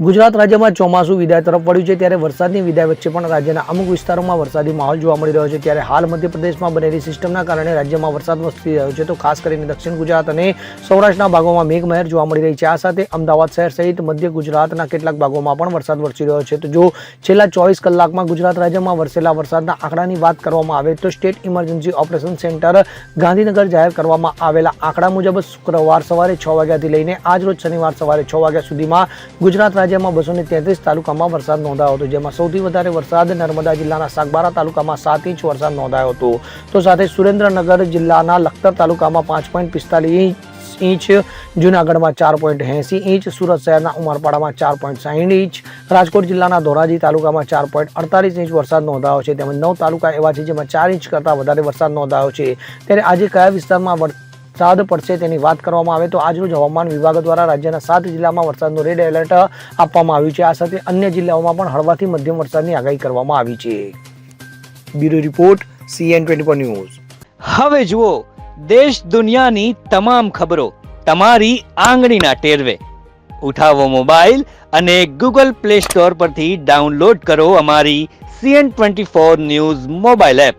ગુજરાત રાજ્યમાં ચોમાસું વિદાય તરફ વળ્યું છે, ત્યારે વરસાદની વિદાય વચ્ચે પણ રાજ્યના અમુક વિસ્તારોમાં વરસાદી માહોલ જોવા મળી રહ્યો છે. ત્યારે હાલ મધ્યપ્રદેશમાં બનેલી સિસ્ટમના કારણે રાજ્યમાં વરસાદ વસતી રહ્યો છે. તો ખાસ કરીને દક્ષિણ ગુજરાત અને સૌરાષ્ટ્રના ભાગોમાં મેઘમહેર જોવા મળી રહી છે. આ સાથે અમદાવાદ શહેર સહિત મધ્ય ગુજરાતના કેટલાક ભાગોમાં પણ વરસાદ વરસી રહ્યો છે. તો જો છેલ્લા ચોવીસ કલાકમાં ગુજરાત રાજ્યમાં વરસેલા વરસાદના આંકડાની વાત કરવામાં આવે તો state emergency operation centre Gandhinagar જાહેર કરવામાં આવેલા આંકડા મુજબ શુક્રવાર સવારે છ વાગ્યાથી લઈને આજ રોજ શનિવાર સવારે છ વાગ્યા સુધીમાં ગુજરાત રાજ્યમાં બસો તેત્રીસ તાલુકામાં વરસાદ નોંધાયો હતો, જેમાં સૌથી વધારે વરસાદ નર્મદા જિલ્લાના સાગબારા તાલુકામાં સાત ઇંચ વરસાદ નોંધાયો હતો. તો સાથે સુરેન્દ્રનગર જિલ્લાના લખતર તાલુકામાં પાંચ પોઈન્ટ પિસ્તાલીસ ઇંચ, જૂનાગઢમાં ચાર પોઈન્ટ એંસી ઇંચ, સુરત શહેરના ઉમરપાડામાં ચાર પોઈન્ટ સાહીઠ ઇંચ, રાજકોટ જિલ્લાના ધોરાજી તાલુકામાં ચાર પોઈન્ટ અડતાલીસ ઇંચ વરસાદ નોંધાયો છે. તેમજ નવ તાલુકા એવા છે જેમાં ચાર ઇંચ કરતાં વધારે વરસાદ નોંધાયો છે. ત્યારે આજે કયા વિસ્તારમાં વરસાદ પડશે તેની વાત કરવામાં આવે તો આજરોજ હવામાન વિભાગ દ્વારા રાજ્યના સાત જિલ્લામાં વરસાદનું રેડ એલર્ટ આપવામાં આવ્યું છે. આ સાથે અન્ય જિલ્લાઓમાં પણ હળવાથી મધ્યમ વરસાદની આગાહી કરવામાં આવી છે. Bureau report C N twenty news. હવે જુઓ, દેશ દુનિયાની તમામ ખબરો તમારી આંગળીના ટેરવે. ઉઠાવો મોબાઈલ અને ગૂગલ પ્લે સ્ટોર પરથી ડાઉનલોડ કરો અમારી C N twenty four news mobile app.